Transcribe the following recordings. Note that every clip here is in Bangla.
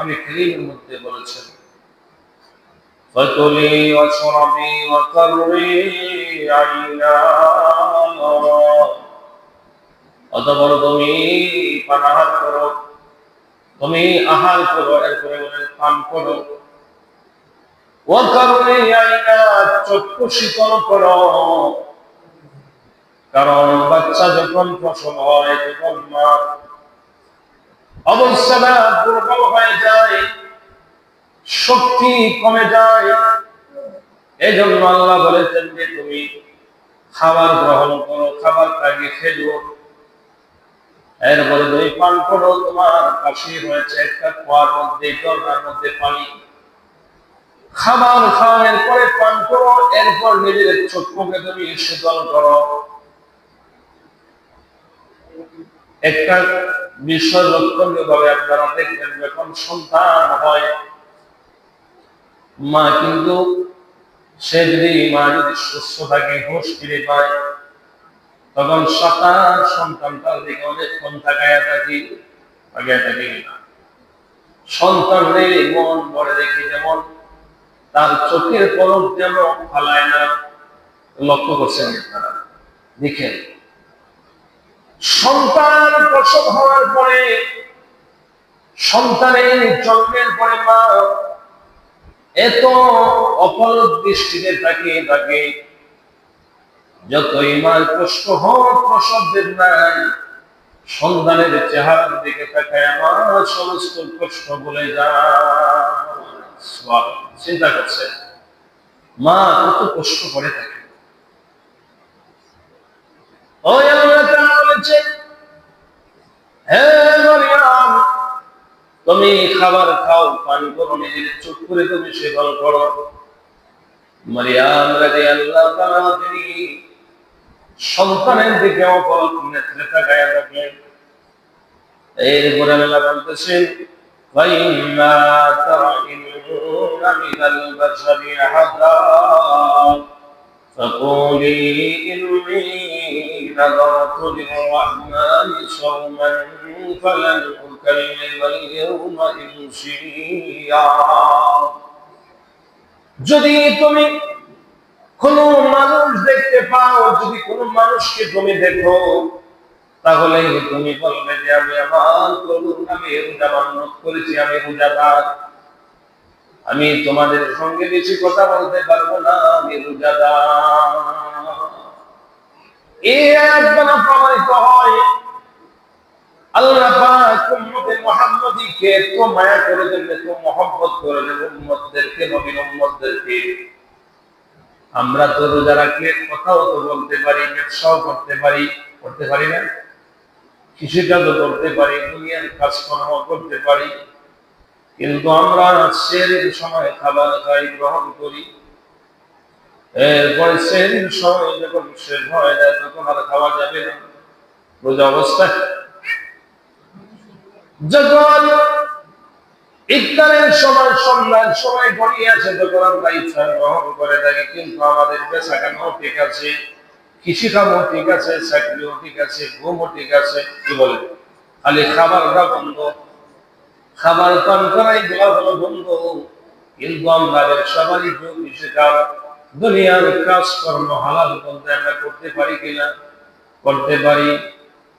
কোরআনে কারীমের মধ্যে বলেছেন فكلي واشربي وقري عينا অতপর তুমি পানাহার করো তুমি আহার করো এরপরে বলেন পান করো ও কারণে আইনা চক্ষু শীতল করো কারণ বাচ্চা যখন প্রসব হয় তখন মা অবস্থাটা দুর্বল হয়ে যায়, শক্তি কমে যায়। এই জন্য আল্লাহ বলেছেন যে, তুমি খাবার গ্রহণ করো, খাবার খেলো। এরপরে তুমি পান করো, তোমার কাশি হয়েছে একটা কুয়ার মধ্যে মধ্যে পানি। খাবার খাওয়ানোর পরে পান করো, এরপর নিজের চক্ষুকে তুমি শীতল করো। একটা বিষয় লক্ষণীয় ভাবে আপনারা দেখবেন যখন সন্তান হয়, মা কিন্তু সে যদি মা যদি সুস্থ থাকে ফিরে পায়, তখন সন্তান সন্তানটার দিকে অনেকক্ষণ তাকায় থাকি তাকায় থাকি না। মন দেখি যেমন তার চোখের পলক যেন ফালায় না, লক্ষ্য করছেন আপনারা। দেখেন সন্তান প্রসব হওয়ার পরে, সন্তানের জন্মের পরে মা এত অপলক দৃষ্টিতে যতই মার কষ্ট হোক সন্তানের চেহারার দিকে তাকায় আমার সমস্ত কষ্ট বলে যায়। চিন্তা করছে মা কত কষ্ট করে থাকে। ওই তাআলা বলেছেন হে মরিয়ম তুমি খাবার খাও পান করো নিজের চুপ করে তুমি সেবন করো মরিয়াম রাদিয়াল্লাহু তাআলা তিনি সন্তানের দিকে অপলক নেত্রে তাকায় রাখলেন এরপরে আল্লাহ বলতেছেন وَإِمَّا تَرَئِنَّ مِنَ الْبَشَرِ أَحَدًا فقولي إني نذرت للرحمن صوما فلن أكلم اليوم إنسيا যদি তুমি কোন মানুষ দেখতে পাও যদি কোন মানুষকে তুমি দেখো তাহলে তুমি বলবে যে আমি আমার করুন আমি রোজা মান্যত করেছি আমি রোজাদার আমি তোমাদের সঙ্গে বেশি কথা বলতে পারব না আমি প্রমাণিত হয় আমরা তো তো বলতে পারি করতে পারি করতে পারি না। কৃষিকাজও করতে পারি, দুনিয়ার কাজকর্ম করতে পারি। কিন্তু আমরা সেরের সময় খাবার খাই, গ্রহণ করি। এরপরে সময় যখন তখন আর খাওয়া যাবে না। যখন ইফতারের সময় সন্ধ্যার সময় আছে তখন আমরা গ্রহণ করে থাকি, কিন্তু আমাদের পেশা কেন ঠিক আছে? কৃষিকামও ঠিক আছে, চাকরিও ঠিক আছে, ঘুমও ঠিক আছে, কি বলে? খালি খাবারটা বন্ধ। খাবার পান করাই দেওয়া হলো বন্ধ। কিন্তু আমরা ব্যবসা বাণিজ্য কৃষিকাজ দুনিয়ার কাজকর্ম হালাল বলতে আমরা করতে পারি কিনা? করতে পারি।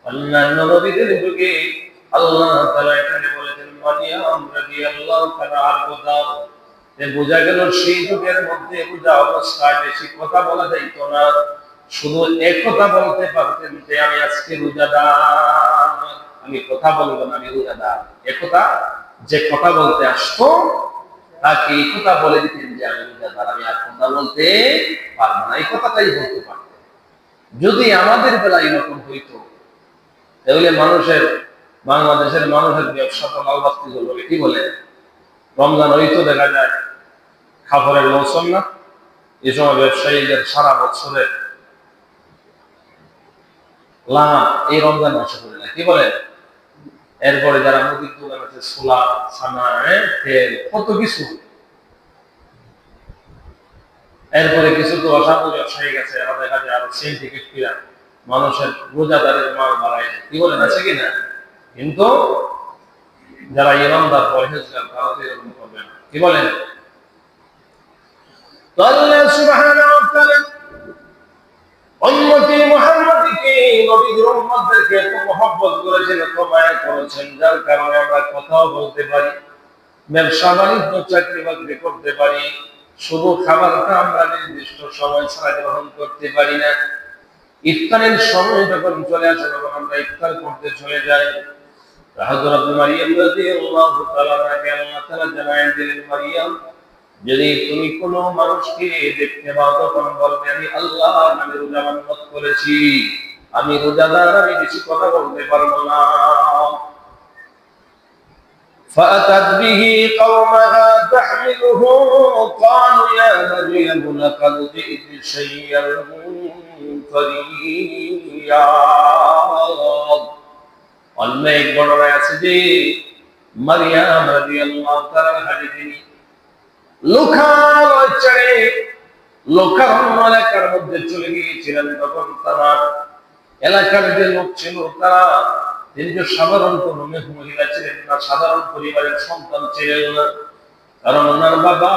অন্যান্য নবীদের যুগে আল্লাহ তাআলা এখানে বলেছেন তাআলা আর কথা যে বোঝা গেল সেই যুগের মধ্যে বোঝা অবস্থায় বেশি কথা বলা যাইত না। শুধু এক কথা বলতে পারতেন যে, আমি আজকে রোজাদার। আমি কথা বলব না, আমি রোজাদার একথা যে কথা বলতে আসতো, তাকে এই কথা বলে দিতেন যে আমি রোজাদার আমি আর কথা বলতে পারব না। এই কথাটাই বলতে পারতেন। যদি আমাদের বেলা এরকম হইতো, তাহলে মানুষের, বাংলাদেশের মানুষের ব্যবসা তো লাল বাস্তি করবে কি বলে? রমজান হইতো দেখা যায়, খাবারের মৌসুম না? এই সময় ব্যবসায়ীদের সারা বছরের লাভ এই রমজান মাসে করে না, কি বলে? এরপরে যারা মুদির দোকান আছে ছোলা ছানা হ্যাঁ, তেল কত কিছু। এরপরে কিছু তো অসাধু ব্যবসায়ী গেছে এরা দেখা যায় আরও সেল টিকিট কিনা মানুষের রোজাদারের মাল বাড়ায় কি বলেন আছে কিনা? কিন্তু যারা ইমানদার পরহেজগার তারা তো এরকম করবে না। কি বলেন? তো আল্লাহ উম্মতি মুহাম্মাদকে নবীর আমরা কথাও বলতে পারি চাকরি বাকরি করতে পারি, শুধু খাবারটা আমরা নির্দিষ্ট সময় ছাড়া করতে পারি না। ইফতারের সময় যখন চলে আসে, তখন আমরা ইফতার করতে চলে যাই। হযরত মারিয়াম রাদিয়াল্লাহু তাআলা জানায়, দিলেন মারিয়াম যদি তুমি কোনো মানুষকে দেখতে পাও তখন বলবে আমি আল্লাহ আমি রোজা মান্নত করেছি আমি রোজাদার আমি বেশি কথা বলতে পারবো না فأتت به قومها تحمله قالوا يا مريم لقد جئت شيئا فريا অন্য এক বর্ণনায় আছে যে মারিয়াম রাদিয়াল্লাহু তাআলা হাদিসিনী লোকালয় ছেড়ে লোকারণ্য এলাকার মধ্যে চলে গিয়েছিলেন তখন তারা। এলাকার যে লোক ছিল তারা তিনি যে সাধারণ কোন মহিলা ছিলেন না, সাধারণ পরিবারের সন্তান ছিলেন। না কারণ ওনার বাবা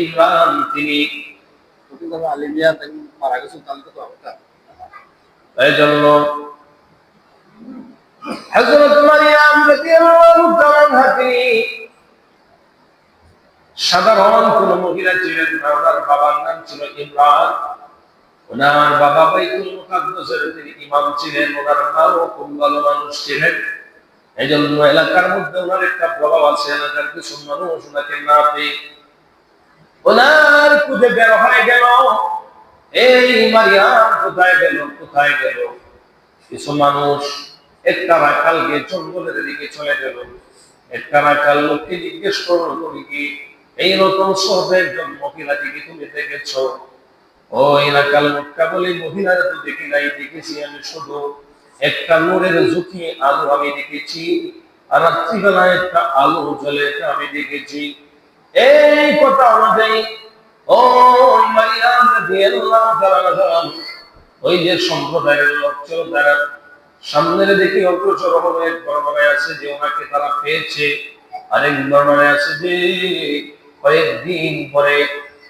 ইমরান, তিনি তিনি সাধারণ কোন মহিলা ছিলেন ওনার বাবার নাম ছিল ইমরান, ওনার বাবা বাইতুল মুকাদ্দাসের তিনি ইমাম ছিলেন, ওনার মাও খুব ভালো মানুষ ছিলেন। এই জন্য এলাকার মধ্যে ওনার একটা প্রভাব আছে, এলাকার কিছু মানুষ ওনাকে না পেয়ে ওনার খুঁজে বের হয়ে গেল। এই মারিয়াম কোথায় গেল কোথায় গেল? কিছু মানুষ একটা রাখালকে জঙ্গলের দিকে চলে গেল। একটা রাখাল লোককে জিজ্ঞেস করল, তুমি কি এই নতুন শহরে একজন মহিলাটিকে তুমি দেখেছ। ও এলাকার লোকটা বলে মহিলারা তো দেখি নাই দেখেছি? আমি শুধু একটা নূরের ঝুঁকি, আলো আমি দেখেছি। আর রাত্রিবেলায় একটা আলো জ্বলে আমি দেখেছি। এই কথা অনুযায়ী, ও মারিয়াম রাদিয়াল্লাহু ওই যে সম্প্রদায়ের লোক ছিল তারা সামনের দিকে অগ্রসর হবে এক বর্ণনায় আছে যে ওনাকে তারা পেয়েছে। আরেক বর্ণনায় আছে যে কয়েকদিন পরে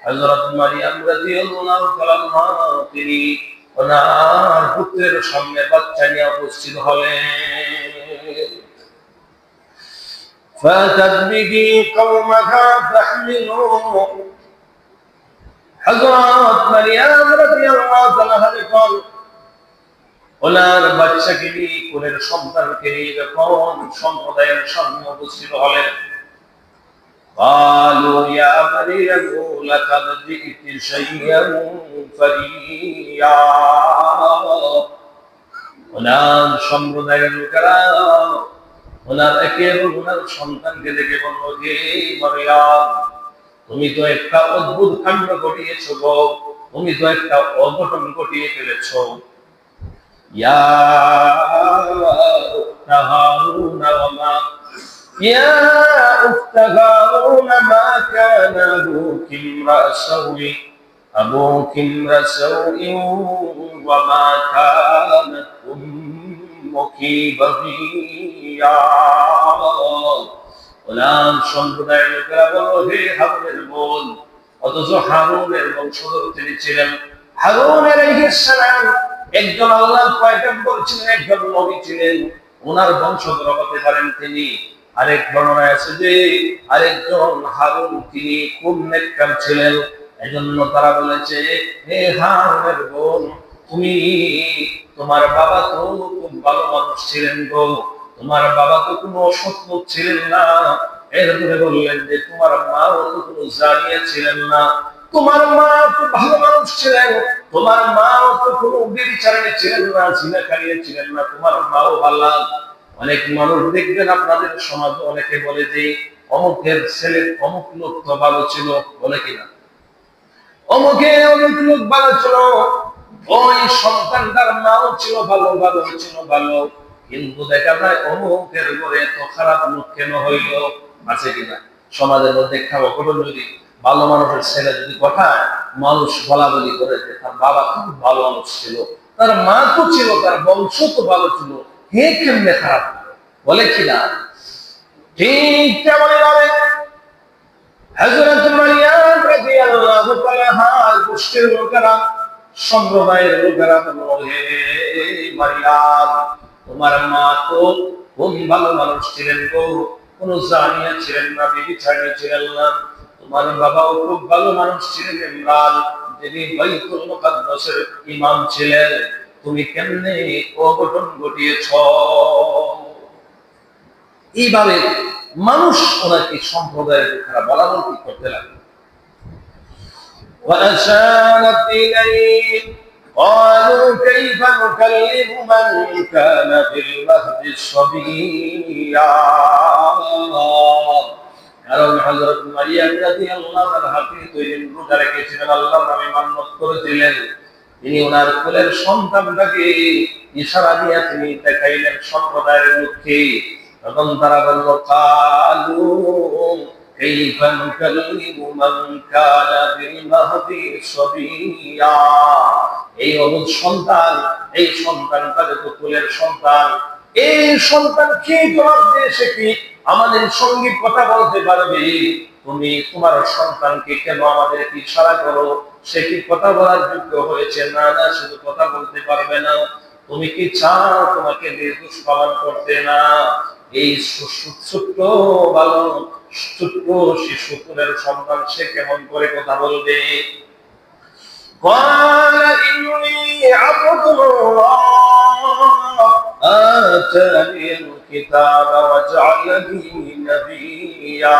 হযরত মারিয়াম রাদিয়াল্লাহু তাআলা তিনি ওনার পুত্রের সামনে বাচ্চা নিয়ে উপস্থিত হলেন فاتت به قومها فحملوه হযরত মারিয়াম রাদিয়াল্লাহু তাআলা যখন ওনার বাচ্চাকে নিয়ে কোলের সন্তানকে নিয়ে যখন সম্প্রদায়ের সামনে উপস্থিত হলেন قالوا يا مريم لقد جئت شيئا فريا ওনার সম্প্রদায়ের লোকেরা ওনার একে ওনার সন্তানকে দেখে বললো যে মারিয়াম তুমি তো একটা অদ্ভুত কাণ্ড ঘটিয়েছ গো তুমি তো একটা অঘটন ঘটিয়ে ফেলেছ ইয়া হারুন ওয়া يا أخت هارون ما كان أبوك امرأ سوء أبوك امرأ سوء وما كانت أمك بغيا ওনার সম্প্রদায়ের লোকেরা বলল হে হারুনের বোন অথচ হারুনের বংশধর তিনি ছিলেন হারুনের সালাম একজন আল্লাহর পয়গম্বর ছিলেন একজন নবী ছিলেন ওনার বংশধর হতে পারেন তিনি আরেক বর্ণনায় আছে যে আরেকজন হারুন, তিনি খুব নেককার ছিলেন? এজন্য তারা বলেছে, হে হারুনের বোন, তুমি তোমার বাবা তো খুব ভালো মানুষ ছিলেন গো। তোমার বাবা তো কোনো লোক ছিলেন না। এরপরে বললেন যে, তোমার মাও তো কোনো জানিয়ে ছিলেন না। তোমার মা তো ভালো মানুষ ছিলেন। তোমার মাও তো কোনো বিচারণে ছিলেন না ছিলেন না। তোমার মাও ভালো অনেক মানুষ দেখবেন আপনাদের সমাজে অনেকে বলে যে অমুকের ছেলে অমুক লোক তো ভালো ছিল, বলে কিনা? অমুকে অমুক লোক ভালো ছিল, ওই সন্তানটার মাও ছিল ভালো ভালো, ছিল ভালো। কিন্তু দেখা যায় অমুকের ঘরে এত খারাপ লোক কেন হইল? আছে কিনা? সমাজের মধ্যে খাওয়া করুন যদি ভালো মানুষের ছেলে যদি কথা মানুষ বলা বলি করে যে তার বাবা খুব ভালো মানুষ ছিল, তার মা তো ছিল, তার বংশ তো ভালো ছিল কেমনে খারাপ? বলে ঠিক মারিয়াম রাদিয়াল্লাহু তাআলা লোকেরা, সম্প্রদায়ের লোকেরা বলল হে মারিয়াম তোমার মা তো খুব ভালো মানুষ ছিলেন গো। জানিয়া ছিলেন না বিবি ছাড়িয়ে ছিলেন না। তোমার বাবাও খুব ভালো মানুষ ছিলেন, ইমরান। যিনি বাইতুল ইমাম ছিলেন। তুমি কেমনে অঘটন ঘটিয়েছ এইভাবে মানুষ ওনাকে সম্প্রদায়ের লোকেরা বলাবলি করতে লাগলো وأشارت إليه قالوا كيف نكلم من كان في المهد صبيا কারণ হযরত মারিয়াম রাদিয়াল্লাহু তাআলা হাতে তৈরি রোজা রেখেছিলেন আল্লাহর নামে মান্নত করেছিলেন তিনি ওনার কোলের সন্তানটাকে ইশারা দিয়ে তিনি দেখাইলেন সম্প্রদায়ের লোককে তখন তারা বলল কালু كيف نكلم من كان بالمهد صبيا এই অবুধ সন্তান এই সন্তান তাদের তো কুলের সন্তান এই সন্তান কি জবাব দিয়ে সে কি আমাদের সঙ্গে কথা বলতে পারবে তুমি তোমার সন্তানকে কেন আমাদের কি ইশারা করো সে কি কথা বলার যোগ্য হয়েছে না না শুধু কথা বলতে পারবে না তুমি কি চাও তোমাকে নির্দোষ পালন করতে না এই সু- সু- ছোট্ট বালক ছোট্ট শিশু কুলের সন্তান সে কেমন করে কথা বলবে قال إني عبد الله آتاني الكتاب وجعلني نبيا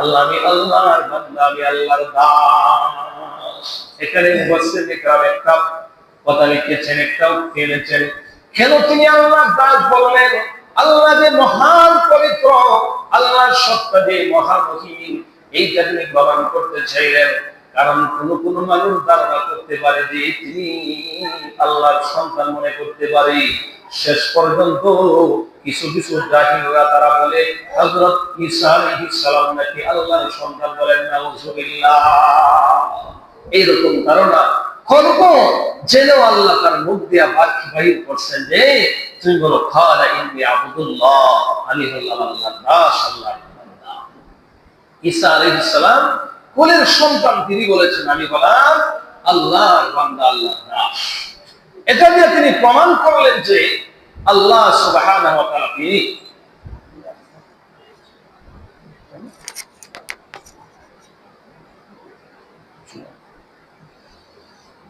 আল্লাহ আল্লাহর বান্দা, আমি আল্লাহর দাস। এখানে একটা কথা লিখেছেন কেন তিনি দাস বললেন? আল্লাহ যে মহান পবিত্র আল্লাহর সত্তা যে প্রমাণ করতে চাইলেন, কারণ কোন কোন মানুষ ধারণা করতে পারে যে তিনি আল্লাহর সন্তান মনে করতে পারে। শেষ পর্যন্ত কিছু কিছু জাহিলরা তারা বলে, হযরত ঈসা আলাইহিস সালাম নাকি আল্লাহর সন্তান বলেন এইরকম ধারণা। যেন আল্লাহ তার মুখ দিয়া বাকি বাহির করছেন যে, তুমি বলো খালা ইন্দি আবুদুল্লাহ, আমি হলাম আল্লাহ দাস আল্লাহ ঈসা আলাইহিস সালাম কোলের সন্তান তিনি বলেছেন, আমি হলাম আল্লাহর বান্দা, আল্লাহর দাস। এটা দিয়ে তিনি প্রমাণ করলেন যে আল্লাহ সুবহানাহু ওয়া তাআলা তিনি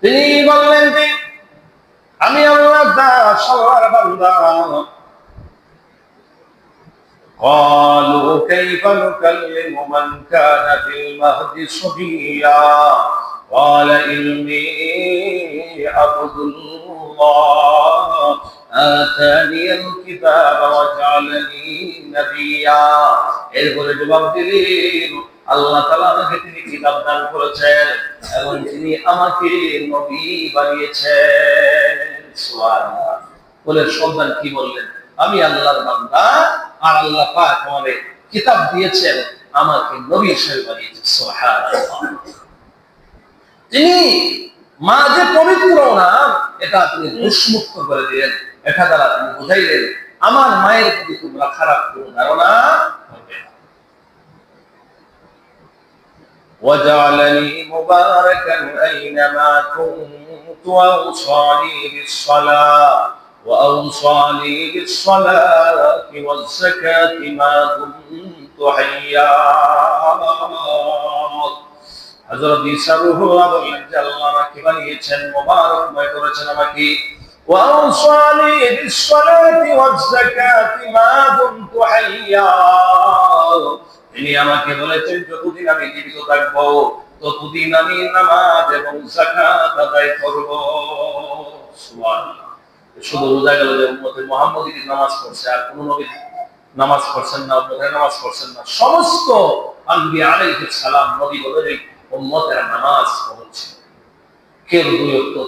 তিনি বললেন যে আমি আল্লাহ দাস আল্লাহর বান্দা قالوا كيف نكلم من كان في المهد صبيا قال إني عبد الله آتاني الكتاب وجعلني نبيا এরপরে জবাব দিলেন আল্লাহ তাআলা আমাকে তিনি কিতাব দান করেছেন এবং তিনি আমাকে নবী বানিয়েছেন সুবহানাল্লাহ বলে সন্তান কি বললেন আমি আল্লাহর বান্দা আর আল্লাহ পাক আমাদের কিতাব দিয়েছেন আমাকে নবী হিসেবে বানিয়েছেন সুবহানাল্লাহ তিনি মা যে পবিত্র না এটা তিনি দুষ্মুক্ত করে দিলেন এটা দ্বারা তিনি বুঝাইলেন আমার মায়ের প্রতি তোমরা খারাপ কোনো ধারণা হবে না وجعلني مباركا أينما كنت وأوصاني بالصلاة وأوصاني بالصلاة والزكاة ما دمت حيا হযরত ঈসা রূহুল্লাহ বললেন যে আল্লাহ আমাকে বানিয়েছেন মোবারকময় করেছেন আমাকে وأوصاني بالصلاة والزكاة ما دمت حيا তিনি আমাকে বলেছেন যতদিন আমি জীবিত থাকবো ততদিন আমি নামাজ এবং যাকাত আদায় করব সুবহানাল্লাহ শুধু বোঝা গেল যে উম্মতে মুহাম্মদী নামাজ পড়ছে আর কোন নবী নামাজ পড়ছেন না অন্যরা নামাজ পড়ছেন না সমস্ত আম্বিয়া আলাইহিস সালাম নবী বলে উম্মতেরা নামাজ কেউ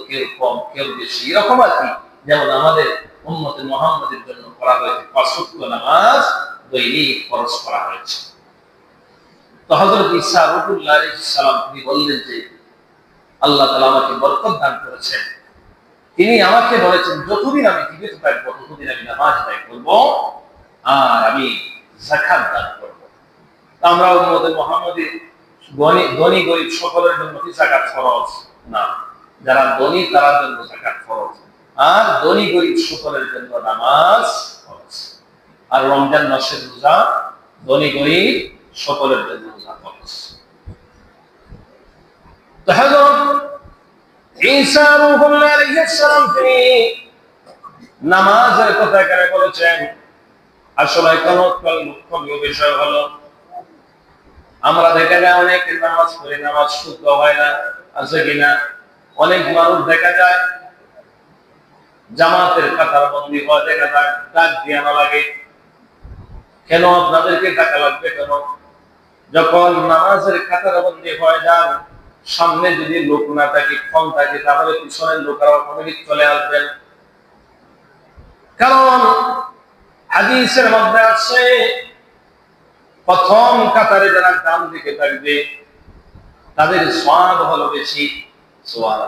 কেউ কম, কেউ বেশি। এরকম আর কি, যেমন আমাদের উম্মতে মোহাম্মদের জন্য করা হয়েছে নামাজ, দৈনিক খরচ করা হয়েছে। তো হজরত সালাম, তিনি বললেন যে, আল্লাহ তালা আমাকে বরকত দান করেছেন। তিনি আমাকে বলেছেন, যতদিন আমি জীবিত থাকব, ততদিন আমি নামাজ আদায় করব আর আমি জাকাত দান করব। আমরা মোহাম্মদের ধনী গরিব সকলের জন্য জাকাত ফরজ? না। যারা ধনী তার জন্য জাকাত ফরজ। আর ধনী গরিব সকলের জন্য নামাজ ফরজ। আর রমজান মাসের রোজা ধনী গরিব সকলের জন্য রোজা ফরজ। হযরত ঈসা তিনি নামাজের কথা বলেছেন। আসলে কোন লক্ষণীয় বিষয় হলো আমরা দেখা যায় অনেক নামাজ পড়ি, নামাজ শুদ্ধ হয় না, আছে কিনা? অনেক মানুষ দেখা যায় জামাতের কাতার বন্দি হয়, দেখা যায় ডাক দিয়ে আনা লাগে। কেন আপনাদেরকে টাকা লাগবে কেন? যখন নামাজের কাতার বন্দি হয়ে যান, সামনে যদি লোক না থাকে কম থাকে, তাহলে পিছনের লোকেরা অটোমেটিক চলে আসবেন। কারণ হাদিসের মধ্যে আছে প্রথম কাতারে যারা ডান দিকে থাকবে তাদের স্বাদ হলো বেশি সোয়াদ